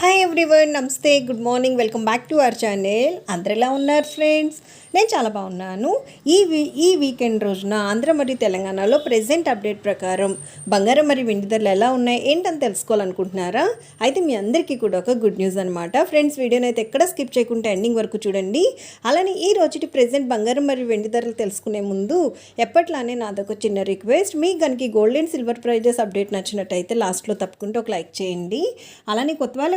Hi everyone namaste good morning welcome back to our channel అందరు ఎలా ఉన్నారు friends నేను చాలా బాగున్నాను. ఈ వీ ఈ వీకెండ్ రోజున ఆంధ్ర మరియు తెలంగాణలో ప్రెజెంట్ అప్డేట్ ప్రకారం బంగారం మరియు వెండి ధరలు ఎలా ఉన్నాయి ఏంటని తెలుసుకోవాలనుకుంటున్నారా? అయితే మీ అందరికీ కూడా ఒక గుడ్ న్యూస్ అనమాట ఫ్రెండ్స్ వీడియోని అయితే ఎక్కడ స్కిప్ చేయకుండా ఎండింగ్ వరకు చూడండి. అలానే ఈ రోజుటి ప్రెసెంట్ బంగారం మరియు వెండి ధరలు తెలుసుకునే ముందు ఎప్పట్లానే నాదొక చిన్న రిక్వెస్ట్ మీ కనుక gold and silver prices update నచ్చినట్టయితే లాస్ట్లో తప్పకుండా ఒక లైక్ చేయండి. అలానే కొత్త వాళ్ళు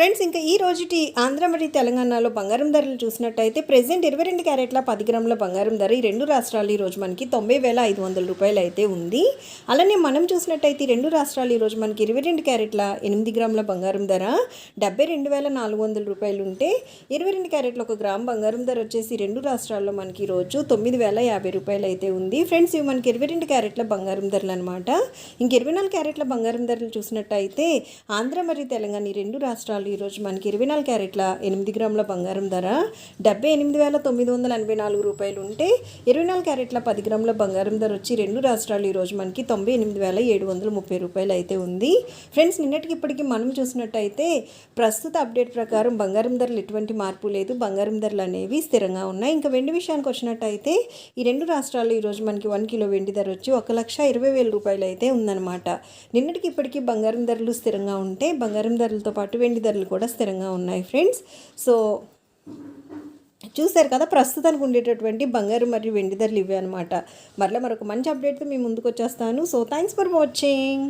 ఫ్రెండ్స్ ఇంకా ఈ రోజుటి ఆంధ్ర మరియు తెలంగాణలో బంగారం ధరలు చూసినట్టయితే ప్రెసెంట్ ఇరవై రెండు క్యారెట్ల పది గ్రాముల బంగారం ధర ఈ రెండు రాష్ట్రాలు ఈరోజు మనకి తొంభై వేల ఐదు వందల రూపాయలు అయితే ఉంది. అలానే మనం చూసినట్టయితే ఈ రెండు రాష్ట్రాలు ఈరోజు మనకి ఇరవై రెండు క్యారెట్ల ఎనిమిది గ్రాముల బంగారం ధర డెబ్బై రెండు వేల నాలుగు వందల రూపాయలు ఉంటే ఇరవై రెండు క్యారెట్ల ఒక గ్రామ్ బంగారం ధర వచ్చేసి రెండు రాష్ట్రాల్లో మనకి ఈరోజు తొమ్మిది వేల యాభై రూపాయలు అయితే ఉంది. ఫ్రెండ్స్ ఇవి మనకి ఇరవై రెండు క్యారెట్ల బంగారం ధరలు అనమాట ఇంక ఇరవై నాలుగు క్యారెట్ల బంగారం ధరలు చూసినట్టయితే ఆంధ్ర మరియు తెలంగాణ ఈ రెండు రాష్ట్రాలు ఈరోజు మనకి ఇరవై నాలుగు క్యారెట్ల ఎనిమిది గ్రాముల బంగారం ధర. డెబ్బై ఎనిమిది వేల తొమ్మిది వందల ఎనభై నాలుగు రూపాయలు ఉంటే ఇరవై నాలుగు క్యారెట్ల పది గ్రాముల బంగారం ధర వచ్చి రెండు రాష్ట్రాలు ఈరోజు మనకి తొంభై ఎనిమిది వేల ఏడు వందల ముప్పై రూపాయలు అయితే ఉంది. ఫ్రెండ్స్ నిన్నటికి ఇప్పటికీ మనం చూసినట్టయితే ప్రస్తుత అప్డేట్ ప్రకారం బంగారం ధరలు ఎటువంటి మార్పు లేదు. బంగారం ధరలు అనేవి స్థిరంగా ఉన్నాయి. ఇంకా వెండి విషయానికి వచ్చినట్టయితే ఈ రెండు రాష్ట్రాల్లో ఈరోజు మనకి వన్ కిలో వెండి ధర వచ్చి ఒక లక్ష ఇరవై వేల రూపాయలు అయితే ఉందన్నమాట. నిన్నటికి ఇప్పటికీ బంగారం ధరలు స్థిరంగా ఉంటే బంగారం ధరలతో పాటు వెండి ధరలు ధరలు కూడా స్థిరంగా ఉన్నాయి ఫ్రెండ్స్. సో చూశారు కదా ప్రస్తుతానికి ఉండేటటువంటి బంగారు మరియు వెండి ధరలు ఇవే అనమాట మరలా మరొక మంచి అప్డేట్తో మీ ముందుకు వచ్చేస్తాను. So thanks for watching